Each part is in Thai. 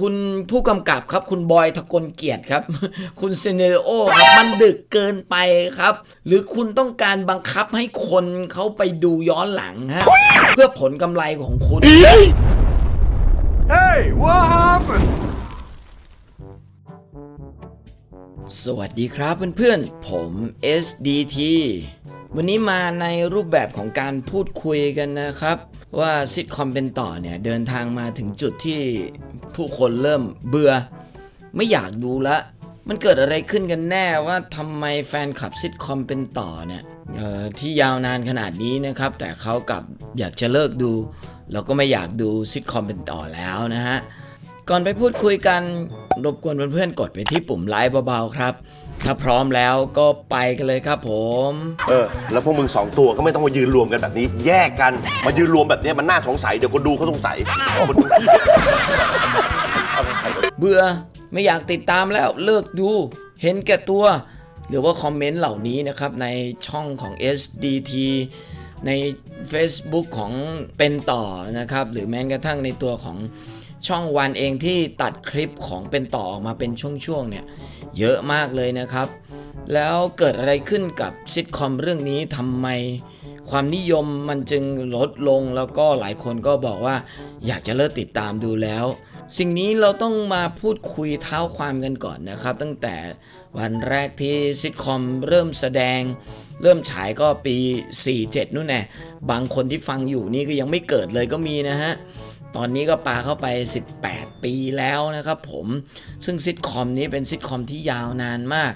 คุณผู้กำกับครับ คุณบอยทะกลเกียรติครับ คุณเซเนโอครับมันดึกเกินไปครับ หรือคุณต้องการบังคับให้คนเขาไปดูย้อนหลังฮะเพื่อผลกำไรของคุณ Hey, what happened? สวัสดีครับเพื่อนๆ ผม SDT วันนี้มาในรูปแบบของการพูดคุยกันนะครับ ว่าซิทคอมเป็นต่อเนี่ยเดินทางมาถึงจุดที่ผู้คนเริ่มเบื่อ ไม่อยากดูละ มันเกิดอะไรขึ้นกันแน่ว่าทำไมแฟนคลับซิทคอมเป็นต่อเนี่ยที่ยาวนานขนาดนี้นะครับ แต่เขากลับอยากจะเลิกดูแล้วก็ไม่อยากดูซิทคอมเป็นต่อแล้วนะฮะก่อนไปพูดคุยกันรบกวนเพื่อนๆกดไปที่ปุ่มไลค์เบาๆครับ ถ้าพร้อมแล้วก็ไปกันเลยครับผม เออ แล้วพวกมึงสองตัวก็ไม่ต้องมายืนรวมกันแบบนี้ แยกกัน มายืนรวมแบบนี้มันน่าสงสัย เดี๋ยวคนดูเขาสงสัยคนดูเบื่อไม่อยากติดตามแล้วเลิกดู เห็นแก่ตัว หรือว่าคอมเมนต์เหล่านี้นะครับในช่องของ SDT ใน Facebook ของเป็นต่อนะครับ หรือแม้กระทั่งในตัวของ ช่องวันเองที่ตัดคลิปของเป็นต่อออกมาเป็นช่วงๆเนี่ยเยอะมากเลยนะครับ แล้วเกิดอะไรขึ้นกับซิทคอมเรื่องนี้ทำไมความนิยมมันจึงลดลงแล้วก็หลายคนก็บอกว่าอยากจะเลิกติดตามดูแล้ว สิ่งนี้เราต้องมาพูดคุยเท้าความกันก่อนนะครับ ตั้งแต่วันแรกที่ซิทคอมเริ่มแสดง เริ่มฉายก็ปี 47นู่นแน่บางคนที่ฟังอยู่นี่ก็ยังไม่เกิดเลยก็มีนะฮะ ตอนนี้ก็ปาเข้าไป 18 ปีแล้วนะครับผมซึ่งซิทคอมนี้เป็นซิทคอมที่ยาวนานมาก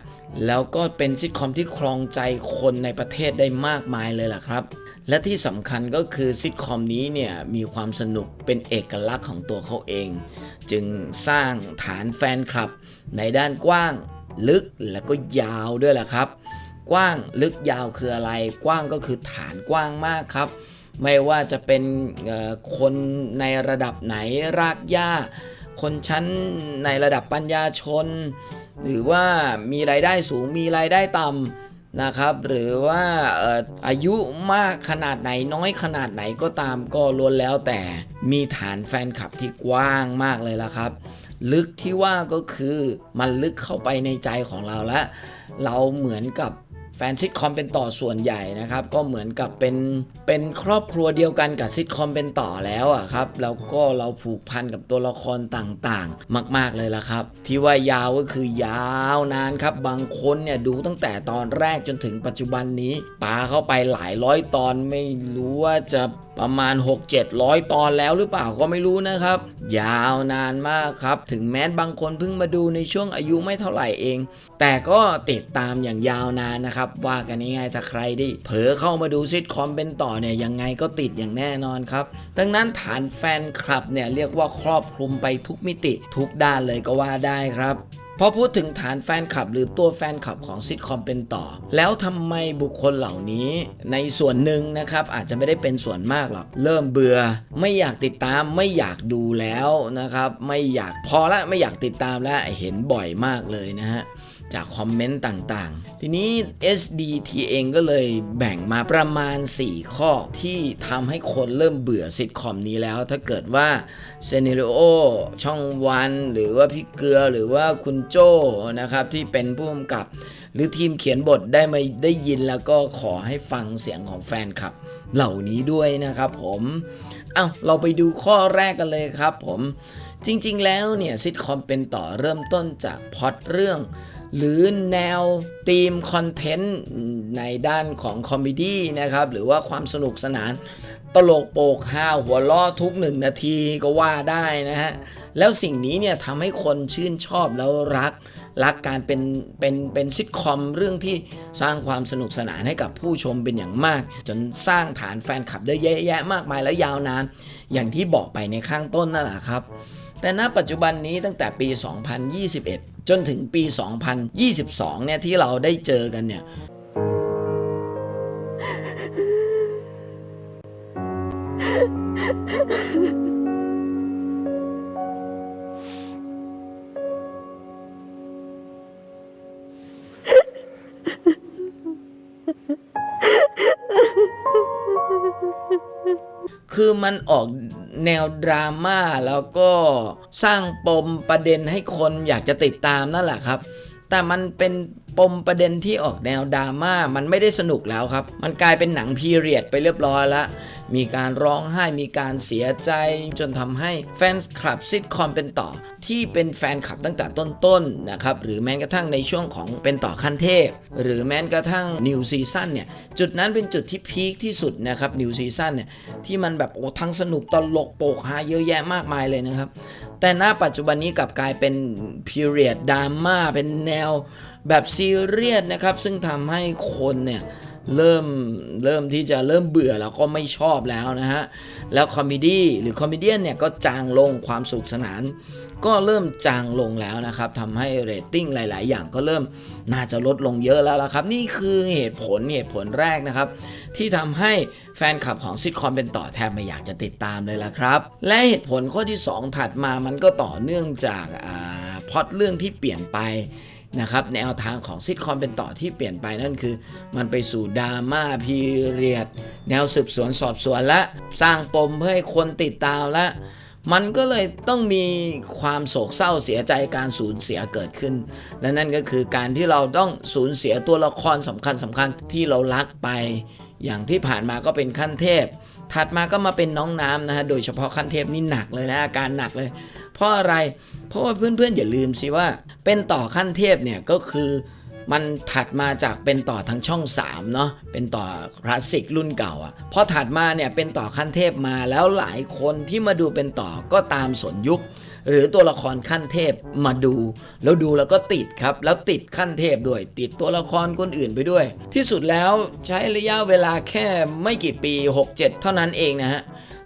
แล้วก็เป็นซิทคอมที่ครองใจคนในประเทศได้มากมายเลยล่ะครับและที่สำคัญก็คือซิทคอมนี้เนี่ยมีความสนุกเป็นเอกลักษณ์ของตัวเขาเอง จึงสร้างฐานแฟนคลับ ในด้านกว้าง ลึกและก็ยาวด้วยแหละครับ กว้างลึกยาวคืออะไร กว้างก็คือฐานกว้างมากครับ ไม่ว่าจะเป็นคนในระดับไหนรากหญ้า คนชั้นในระดับปัญญาชน หรือว่ามีรายได้สูงมีรายได้ต่ำนะครับหรือว่าอออายุมากขนาดไหนน้อยขนาดไหนก็ตามก็ล้วนแล้วแต่มีฐานแฟนคลับที่กว้างมากเลยละครับ ลึกที่ว่าก็คือมันลึกเข้าไปในใจของเราและเราเหมือนกับ แฟนซิทคอมเป็นต่อส่วนใหญ่นะครับก็เหมือนกับเป็นเป็นครอบครัวเดียวกันกับซิทคอมเป็นต่อแล้วอะครับแล้วก็เราผูกพันกับตัวละครต่างๆ มาก ๆเลยละครับ ที่ว่ายาวก็คือยาวนานครับบางคนเนี่ยดูตั้งแต่ตอนแรกจนถึงปัจจุบันนี้ปาเข้าไปหลายร้อยตอนไม่รู้ว่าจะ ประมาณ 6-700 ตอนแล้วหรือเปล่าก็ไม่รู้นะครับ ยาวนานมากครับ ถึงแม้บางคนเพิ่งมาดูในช่วงอายุไม่เท่าไหร่เอง แต่ก็ติดตามอย่างยาวนานนะครับ ว่ากันง่ายๆถ้าใครได้เผลอเข้ามาดูซิทคอมเป็นต่อเนี่ยยังไงก็ติดอย่างแน่นอนครับ ดังนั้นฐานแฟนคลับเนี่ยเรียกว่าครอบคลุมไปทุกมิติทุกด้านเลยก็ว่าได้ครับ พอพูดถึงฐานแฟนคลับ หรือตัวแฟนคลับของซิทคอมเป็นต่อ แล้วทำไมบุคคลเหล่านี้ในส่วนหนึ่งนะครับอาจจะไม่ได้เป็นส่วนมากหรอกเริ่มเบื่อ ไม่อยากติดตามไม่อยากดูแล้วนะครับ ไม่อยากพอละไม่อยากติดตามแล้วเห็นบ่อยมากเลยนะฮะจากคอมเมนต์ต่างๆ ทีนี้ SDT เองก็เลยแบ่งมาประมาณ 4 ข้อที่ทำให้คนเริ่มเบื่อซิทคอมนี้แล้ว ถ้าเกิดว่าเซเนริโอช่องวัน หรือว่าพี่เกลือหรือว่าคุณโจ้นะครับที่เป็นผู้กำกับ หรือทีมเขียนบทได้มาได้ยินแล้วก็ขอให้ฟังเสียงของแฟนคลับ เหล่านี้ด้วยนะครับผมเอ้าเราไปดูข้อแรกกันเลยครับผมจริงๆ แล้วเนี่ยซิทคอมเป็นต่อเริ่มต้นจากพอตเรื่อง หรือแนวธีมคอนเทนต์ในด้านของคอมเมดี้นะครับ หรือว่าความสนุกสนาน ตลกโปกฮาหัวล้อทุกหนึ่งนาทีก็ว่าได้นะฮะ แล้วสิ่งนี้เนี่ยทำให้คนชื่นชอบแล้วรัก รักการเป็นเป็นเป็นซิทคอมเรื่องที่สร้างความสนุกสนานให้กับผู้ชมเป็นอย่างมาก จนสร้างฐานแฟนคลับได้เยอะแยะมากมายและยาวนานอย่างที่บอกไปในข้างต้นนั่นแหละครับ แต่ณปัจจุบันนี้ตั้งแต่ปี 2021 จนถึงปี 2022 เนี่ยที่เราได้เจอกันเนี่ย คือมันออกแนวดราม่าแล้วก็สร้างปมประเด็นให้คนอยากจะติดตามนั่นแหละครับ แต่มันเป็นปมประเด็นที่ออกแนวดราม่ามันไม่ได้สนุกแล้วครับ มันกลายเป็นหนังพีเรียดไปเรียบร้อยแล้ว มีการร้องไห้มีการเสียใจ จนทำให้แฟนคลับซิทคอมเป็นต่อ ที่เป็นแฟนคลับตั้งแต่ต้นๆนะครับหรือแม้กระทั่งในช่วงของเป็นต่อขั้นเทพ หรือแม้กระทั่งนิวซีซั่นเนี่ยจุดนั้นเป็นจุดที่พีคที่สุดนะครับนิวซีซั่นเนี่ยที่มันแบบโอ้ทั้งสนุกตลกโปกฮาเยอะแยะมากมายเลยนะครับ แต่ณปัจจุบันนี้กลับกลายเป็น period ดราม่าเป็นแนวแบบซีเรียสนะครับ ซึ่งทำให้คนเนี่ย เริ่มเริ่มที่จะเริ่มเบื่อแล้วก็ไม่ชอบแล้วนะฮะ แล้วคอมเมดี้หรือคอมเมเดี้เนี่ยก็จางลงความสุขสนาน ก็เริ่มจางลงแล้วนะครับทำให้เรตติ้งหลาย ๆ อย่างก็เริ่มน่าจะลดลงเยอะแล้วละครับ นี่คือเหตุผลเหตุผลแรกนะครับ ที่ทำให้แฟนคลับของซิทคอมเป็นต่อแทบไม่อยากจะติดตามเลยละครับ และเหตุผลข้อที่ 2 ถัดมามันก็ต่อเนื่องจากอพอตเรื่องที่เปลี่ยนไป นะครับแนวทางของซิทคอมเป็นต่อที่เปลี่ยนไปนั่นคือ มันไปสู่ดราม่าพีเรียด แนวสืบสวนสอบสวนและ สร้างปมเพื่อให้คนติดตามและ มันก็เลยต้องมีความโศกเศร้าเสียใจการสูญเสียเกิดขึ้น และนั่นก็คือการที่เราต้องสูญเสียตัวละครสำคัญสำคัญที่เรารักไป อย่างที่ผ่านมาก็เป็นขั้นเทพ ถัดมาก็มาเป็นน้องน้ำนะฮะโดยเฉพาะขั้นเทพนี่หนักเลยนะอาการหนักเลย เพราะอะไรเพราะว่าเพื่อนๆอย่าลืมสิว่า เป็นต่อขั้นเทพเนี่ยก็คือมันถัดมาจากเป็นต่อทั้งช่อง3เนาะเป็นต่อคลาสสิกรุ่นเก่าอะ่ะพอถัดมาเนี่ยเป็นต่อขั้นเทพมาแล้วหลายคนที่มาดูเป็นต่อก็ตามสนยุค หรือตัวละครขั้นเทพมาดู แล้วดูแล้วก็ติดครับ แล้วติดขั้นเทพด้วย ติดตัวละครคนอื่นไปด้วย ที่สุดแล้วใช้ระยะเวลาแค่ไม่กี่ปี 6-7 เท่านั้นเองนะฮะ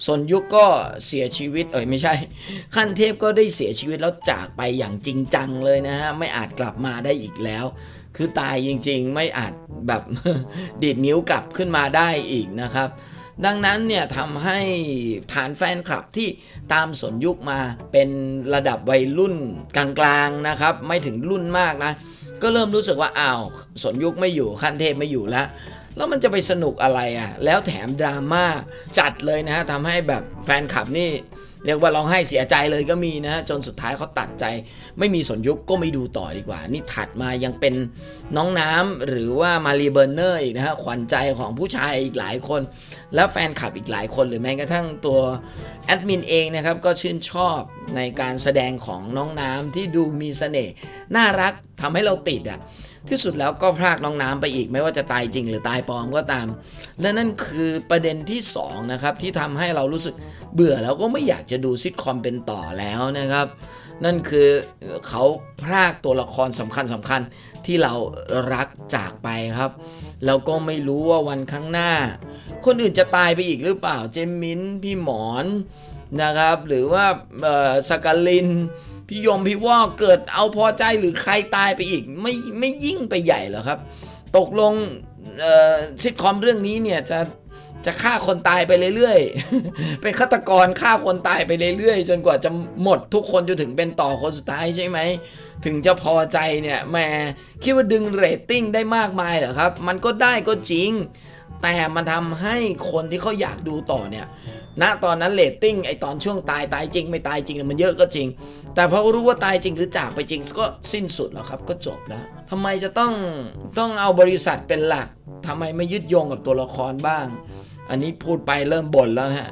สนยุคก็เสียชีวิต เอ้ยไม่ใช่ ขั้นเทพก็ได้เสียชีวิตแล้วจากไปอย่างจริงจังเลยนะฮะ ไม่อาจกลับมาได้อีกแล้ว คือตายจริงๆ ไม่อาจแบบดีดนิ้วกลับขึ้นมาได้อีกนะครับ ดังนั้นเนี่ยทำให้ฐานแฟนคลับที่ตามสนยุคมาเป็นระดับวัยรุ่นกลางๆนะครับ ไม่ถึงรุ่นมากนะ ก็เริ่มรู้สึกว่าอ้าวสนยุคไม่อยู่ขั้นเทพไม่อยู่แล้วแล้วมันจะไปสนุกอะไรอะ แล้วแถมดราม่าจัดเลยนะฮะทำให้แบบแฟนคลับนี่ เรียกว่าร้องไห้เสียใจเลยก็มีนะฮะจนสุดท้ายเขาตัดใจ ไม่มีสนยุคก็ไม่ดูต่อดีกว่า นี่ถัดมายังเป็นน้องน้ำหรือว่ามารีเบอร์เนอร์อีกนะฮะขวัญใจของผู้ชายอีกหลายคน แล้วแฟนคลับอีกหลายคนหรือแม้กระทั่งตัวแอดมินเองนะครับก็ชื่นชอบในการแสดงของน้องน้ำที่ดูมีเสน่ห์น่ารักทำให้เราติดอะ ที่สุดแล้วก็พรากน้องน้ำไปอีก ไม่ว่าจะตายจริงหรือตายปลอมก็ตาม และนั่นคือประเด็นที่2นะครับที่ทำให้เรารู้สึกเบื่อแล้วก็ไม่อยากจะดูซิทคอมเป็นต่อแล้วนะครับ นั่นคือเขาพรากตัวละครสำคัญสำคัญที่เรารักจากไปครับ แล้วก็ไม่รู้ว่าวันข้างหน้า คนอื่นจะตายไปอีกหรือเปล่าเจมินพี่หมอนนะครับ หรือว่าสกาลิน พี่ยมพี่ว่าเกิดเอาพอใจหรือใครตายไปอีก ไม่ไม่ยิ่งไปใหญ่เหรอครับ ตกลงซิทคอมเรื่องนี้เนี่ยจะจะฆ่าคนตายไปเรื่อยๆ เป็นฆาตกรฆ่าคนตายไปเรื่อยๆ จนกว่าจะหมดทุกคนจนถึงเป็นต่อคนสุดท้ายใช่ไหม ถึงจะพอใจเนี่ยแหมคิดว่าดึงเรตติ้งได้มากมายเหรอครับ มันก็ได้ก็จริง แต่มันทำให้คนที่เขาอยากดูต่อเนี่ย ณตอนนั้นเรตติ้งไอตอนช่วงตายตายจริงไม่ตายจริงมันเยอะก็จริง แต่พอรู้ว่าตายจริงหรือจากไปจริงก็สิ้นสุดแล้วครับก็จบแล้วทำไมจะต้องต้องเอาบริษัทเป็นหลักทำไมไม่ยึดโยงกับตัวละครบ้าง อันนี้พูดไปเริ่มบ่นแล้วนะฮะ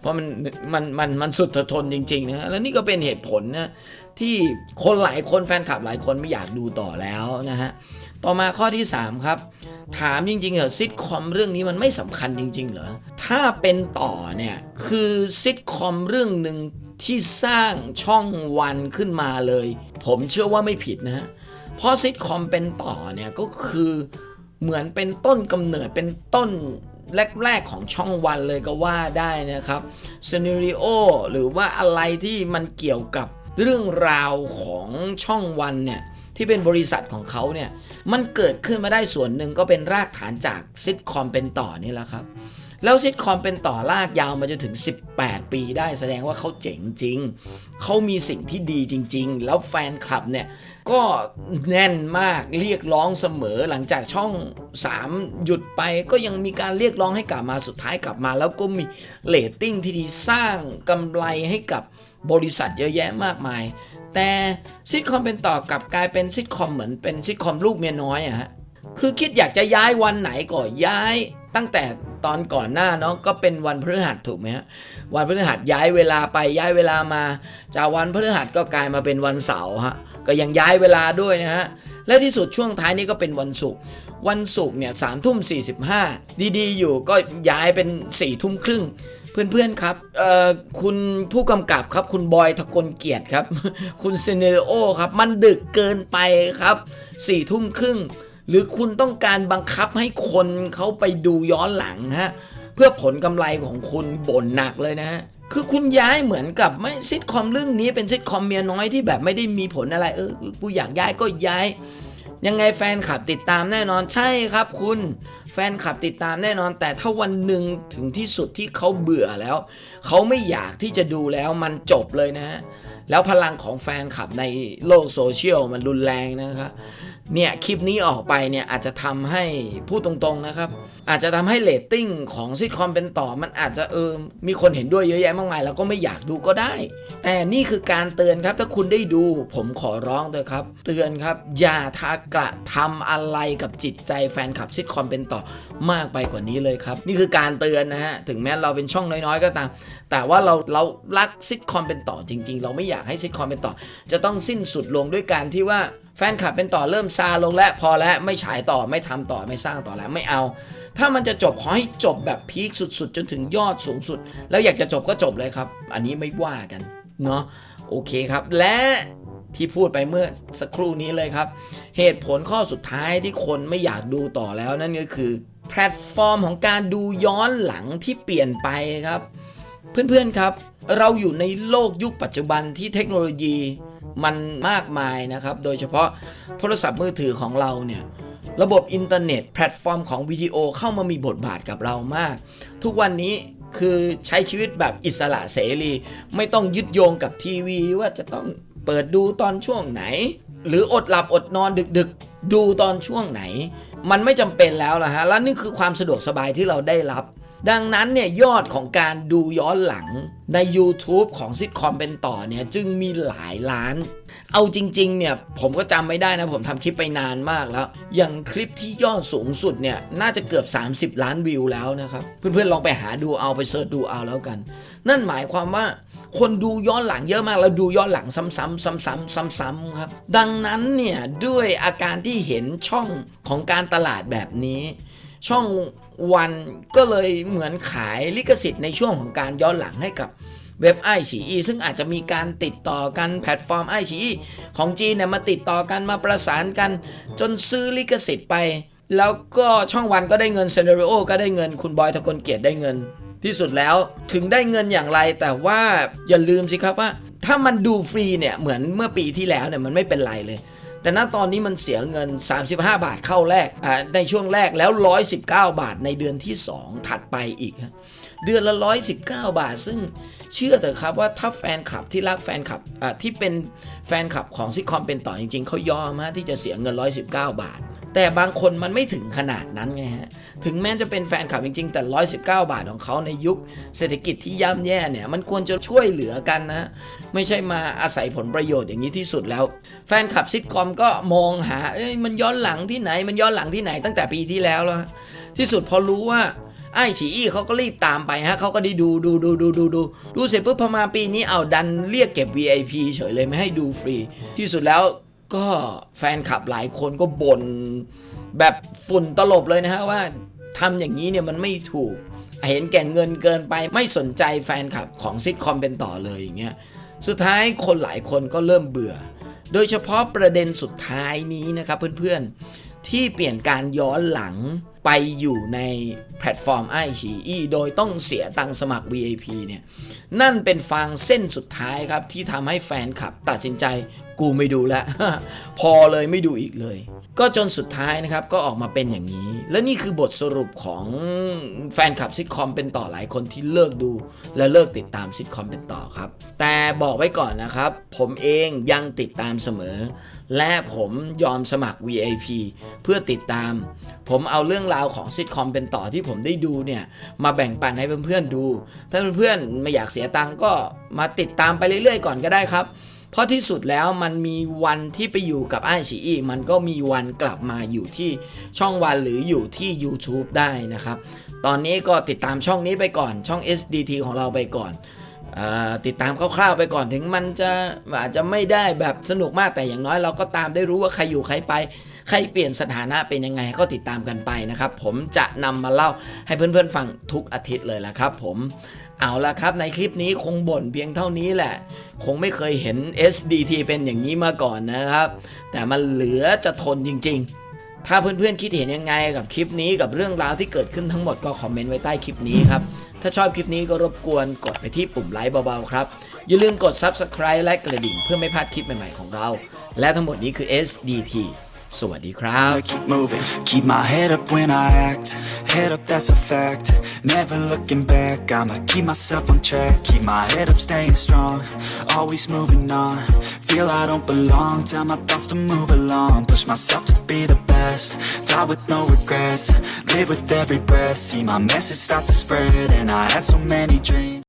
เพราะมันมันมันมันสุดทนจริงๆนะฮะแล้วนี่ก็เป็นเหตุผลนะที่คนหลายคนแฟนคลับหลายคนไม่อยากดูต่อแล้วนะฮะ ต่อมาข้อที่ 3 ครับ ถามจริงๆเหรอซิทคอมเรื่องนี้มันไม่สำคัญจริง ๆ เหรอ ถ้าเป็นต่อเนี่ย คือซิทคอมเรื่องหนึ่งที่สร้างช่องวันขึ้นมาเลย ผมเชื่อว่าไม่ผิดนะฮะเพราะซิทคอมเป็นต่อเนี่ยก็คือเหมือนเป็นต้นกำเนิดเป็นต้นแรกๆของช่องวันเลยก็ว่าได้นะครับซีนารีโอหรือว่าอะไรที่มันเกี่ยวกับเรื่องราวของช่องวันเนี่ย ที่เป็นบริษัทของเขาเนี่ยมันเกิดขึ้นมาได้ส่วนหนึ่งก็เป็นรากฐานจากซิทคอมเป็นต่อนี่แหละครับ แล้วซิทคอมเป็นต่อลากยาวมาจนถึง 18 ปีได้แสดงว่าเขาเจ๋งจริง เขามีสิ่งที่ดีจริง ๆ แล้วแฟนคลับเนี่ยก็แน่นมากเรียกร้องเสมอหลังจากช่อง 3 หยุดไปก็ยังมีการเรียกร้องให้กลับมาสุดท้ายกลับมา แล้วก็มีเรตติ้งที่ดีสร้างกำไรให้กับ บริษัทเยอะแยะมากมาย แต่ซิทคอมเป็นต่อกลับกลายเป็นซิทคอมเหมือนเป็นซิทคอมลูกเมียน้อยอะฮะคือคิดอยากจะย้ายวันไหนก็ย้ายตั้งแต่ตอนก่อนหน้าเนาะก็เป็นวันพฤหัสถูกไหมฮะวันพฤหัสย้ายเวลาไปย้ายเวลามา จากวันพฤหัสก็กลายมาเป็นวันเสาร์ฮะก็ยังย้ายเวลาด้วยนะฮะและที่สุดช่วงท้ายนี้ก็เป็นวันศุกร์วันศุกร์เนี่ยสามทุ่มสี่สิบห้าดีๆอยู่ก็ย้ายเป็นสี่ทุ่มครึ่ง เพื่อนๆครับเอ่อคุณผู้กำกับครับ คุณบอยทะกลเกียรติครับ คุณเซเนโอครับ มันดึกเกินไปครับสี่ทุ่มครึ่ง หรือคุณต้องการบังคับให้คนเขาไปดูย้อนหลังฮะ เพื่อผลกำไรของคุณบ่นหนักเลยนะฮะคือคุณย้ายเหมือนกับไม่ซิทคอมเรื่องนี้เป็นซิทคอมเมียน้อยที่แบบไม่ได้มีผลอะไร เออกูอยากย้ายก็ย้าย ยังไงแฟนคลับติดตามแน่นอนใช่ครับคุณ แฟนคลับติดตามแน่นอน แต่ถ้าวันหนึ่งถึงที่สุดที่เขาเบื่อแล้ว เขาไม่อยากที่จะดูแล้วมันจบเลยนะฮะแล้วพลังของแฟนคลับในโลกโซเชียลมันรุนแรงนะครับ เนี่ยคลิปนี้ออกไปเนี่ยอาจจะทำให้พูดตรงๆนะครับ อาจจะทำให้เรตติ้งของซิทคอมเป็นต่อมันอาจจะเออมีคนเห็นด้วยเยอะแยะมากมาย แล้วก็ไม่อยากดูก็ได้ แต่นี่คือการเตือนครับถ้าคุณได้ดู ผมขอร้องเถอะครับ เตือนครับ อย่าทากระทำอะไรกับจิตใจแฟนคลับซิทคอมเป็นต่อมากไปกว่านี้เลยครับ นี่คือการเตือนนะฮะถึงแม้เราเป็นช่องน้อยๆก็ตาม แต่ว่าเราเรารักซิทคอมเป็นต่อจริง ๆ เราไม่อยากให้ซิทคอมเป็นต่อ จะต้องสิ้นสุดลงด้วยการที่ว่า แฟนคลับเป็นต่อเริ่มซาลงแล้วพอแล้วไม่ฉายต่อไม่ทำต่อไม่สร้างต่อแล้วไม่เอา ถ้ามันจะจบขอให้จบแบบพีคสุดๆ จนถึงยอดสูงสุด แล้วอยากจะจบก็จบเลยครับ อันนี้ไม่ว่ากันเนาะโอเคครับ และที่พูดไปเมื่อสักครู่นี้เลยครับ เหตุผลข้อสุดท้ายที่คนไม่อยากดูต่อแล้วนั่นก็คือแพลตฟอร์มของการดูย้อนหลังที่เปลี่ยนไปครับ เพื่อนๆครับ เราอยู่ในโลกยุคปัจจุบันที่เทคโนโลยี มันมากมายนะครับ โดยเฉพาะโทรศัพท์มือถือของเราเนี่ยระบบอินเทอร์เน็ตแพลตฟอร์มของวิดีโอเข้ามามีบทบาทกับเรามาก ทุกวันนี้คือใช้ชีวิตแบบอิสระเสรี ไม่ต้องยึดโยงกับทีวีว่าจะต้องเปิดดูตอนช่วงไหน หรืออดหลับอดนอนดึกๆ ดูตอนช่วงไหน มันไม่จำเป็นแล้วล่ะฮะ และนี่คือความสะดวกสบายที่เราได้รับ ดังนั้นเนี่ยยอดของการดูย้อนหลังใน YouTube ของซิทคอมเป็นต่อเนี่ยจึงมีหลายล้าน เอาจริงๆเนี่ยผมก็จำไม่ได้นะผมทำคลิปไปนานมากแล้ว อย่างคลิปที่ยอดสูงสุดเนี่ยน่าจะเกือบ 30 ล้านวิวแล้วนะครับ เพื่อนๆลองไปหาดูเอาไปเสิร์ชดูเอาแล้วกัน นั่นหมายความว่าคนดูย้อนหลังเยอะมากแล้วดูย้อนหลังซ้ำๆซ้ำๆซ้ำๆครับ ดังนั้นเนี่ยด้วยอาการที่เห็นช่องของการตลาดแบบนี้ ช่อง วันก็เลยเหมือนขายลิขสิทธิ์ในช่วงของการย้อนหลังให้กับเว็บไอฉีอีซึ่งอาจจะมีการติดต่อกันแพลตฟอร์มไอฉีอีของจีนเนี่ยมาติดต่อกันมาประสานกัน จนซื้อลิขสิทธิ์ไป แล้วก็ช่องวันก็ได้เงินเซน a ริโอก็ได้เงินคุณบอยทะกลเกียรติได้เงิน ที่สุดแล้วถึงได้เงินอย่างไรแต่ว่าอย่าลืมสิครับว่า ถ้ามันดูฟรีเนี่ยเหมือนเมื่อปีที่แล้วเนี่ยมันไม่เป็นไรเลย แต่ณตอนนี้มันเสียเงิน 35 บาทเข้าแรกในช่วงแรกแล้ว 119 บาทในเดือนที่ 2 ถัดไปอีก เดือนละ 119 บาท ซึ่งเชื่อเถอะครับว่าถ้าแฟนคลับที่รักแฟนคลับที่เป็นแฟนคลับของซิคคอมเป็นต่อจริง ๆเขายอมฮะที่จะเสียเงิน 119 บาท แต่บางคนมันไม่ถึงขนาดนั้นไงฮะ ถึงแม้จะเป็นแฟนคลับจริง ๆ แต่ 119 บาทของเขาในยุคเศรษฐกิจที่ย่ำแย่เนี่ย มันควรจะช่วยเหลือกันนะ ไม่ใช่มาอาศัยผลประโยชน์อย่างนี้ที่สุดแล้ว แฟนคลับซิทคอมก็มองหา เอ้ย มันย้อนหลังที่ไหน มันย้อนหลังที่ไหนตั้งแต่ปีที่แล้วแล้วที่สุดพอรู้ว่าไอ้ฉีอี้เขาก็รีบตามไปฮะเขาก็ได้ดูดูดูดูดูดูดูเสร็จปุ๊บพอมาปีนี้เอาดันเรียกเก็บ VIP เฉยเลยไม่ให้ดูฟรี ที่สุดแล้ว ก็แฟนคลับหลายคนก็บน่นแบบฝุ่นตลบเลยนะฮะว่าทำอย่างนี้เนี่ยมันไม่ถูก เห็นแก่เงินเกินไปไม่สนใจแฟนคลับของซิทคอมเป็นต่อเลยอย่างเงี้ยสุดท้ายคนหลายคนก็เริ่มเบื่อ โดยเฉพาะประเด็นสุดท้ายนี้นะครับเพื่อนๆ ที่เปลี่ยนการย้อนหลังไปอยู่ในแพลตฟอร์มไอชีอีโดยต้องเสียตังสมัคร VIP เนี่ยนั่นเป็นฟางเส้นสุดท้ายครับที่ทำให้แฟนคลับตัดสินใจ กูไม่ดูล้วพอเลยไม่ดูอีกเลย ก็จนสุดท้ายนะครับก็ออกมาเป็นอย่างนี้ และนี่คือบทสรุปของแฟนคลับซิทคอมเป็นต่อหลายคนที่เลิกดู และเลิกติดตามซิทคอมเป็นต่อครับ แต่บอกไว้ก่อนนะครับ ผมเองยังติดตามเสมอ และผมยอมสมัคร VIP เพื่อติดตาม ผมเอาเรื่องราวของซิทคอมเป็นต่อที่ผมได้ดูเนี่ยมาแบ่งปันให้เพื่อนๆดู ถ้าเพื่อนๆไม่อยากเสียตังก็มาติดตามไปเรื่อยๆ ก่อนก็ได้ครับ เพราะที่สุดแล้วมันมีวันที่ไปอยู่กับไอชีอีมันก็มีวันกลับมาอยู่ที่ช่องวันหรืออยู่ที่ YouTube ได้นะครับ ตอนนี้ก็ติดตามช่องนี้ไปก่อนช่อง SDT ของเราไปก่อนอติดตามคร่าวๆไปก่อนถึงมันจะอาจจะไม่ได้แบบสนุกมากแต่อย่างน้อยเราก็ตามได้รู้ว่าใครอยู่ใครไป ใครเปลี่ยนสถานะเป็นยังไงก็ติดตามกันไปนะครับ ผมจะนำมาเล่าให้เพื่อนๆฟังทุกอาทิตย์เลยละครับ ผม เอาละครับในคลิปนี้คงบ่นเพียงเท่านี้แหละ คงไม่เคยเห็น SDT เป็นอย่างนี้มาก่อนนะครับ แต่มันเหลือจะทนจริง ๆ ถ้าเพื่อนๆคิดเห็นยังไงกับคลิปนี้กับเรื่องราวที่เกิดขึ้นทั้งหมดก็คอมเมนต์ไว้ใต้คลิปนี้ครับ ถ้าชอบคลิปนี้ก็รบกวนกดไปที่ปุ่มไลค์เบาๆครับ อย่าลืมกด Subscribe และกระดิ่งเพื่อไม่พลาดคลิปใหม่ๆของเรา และทั้งหมดนี้คือ SDT สวัสดีครับ keep moving. Keep my head up when I act. Head up, that's a fact. Never looking back. I'ma keep myself on track. Keep my head up, staying strong. Always moving on. Feel I don't belong. Tell my thoughts to move along. Push myself to be the best. Die with no regrets. Live with every breath. See my message start to spread. And I had so many dreams.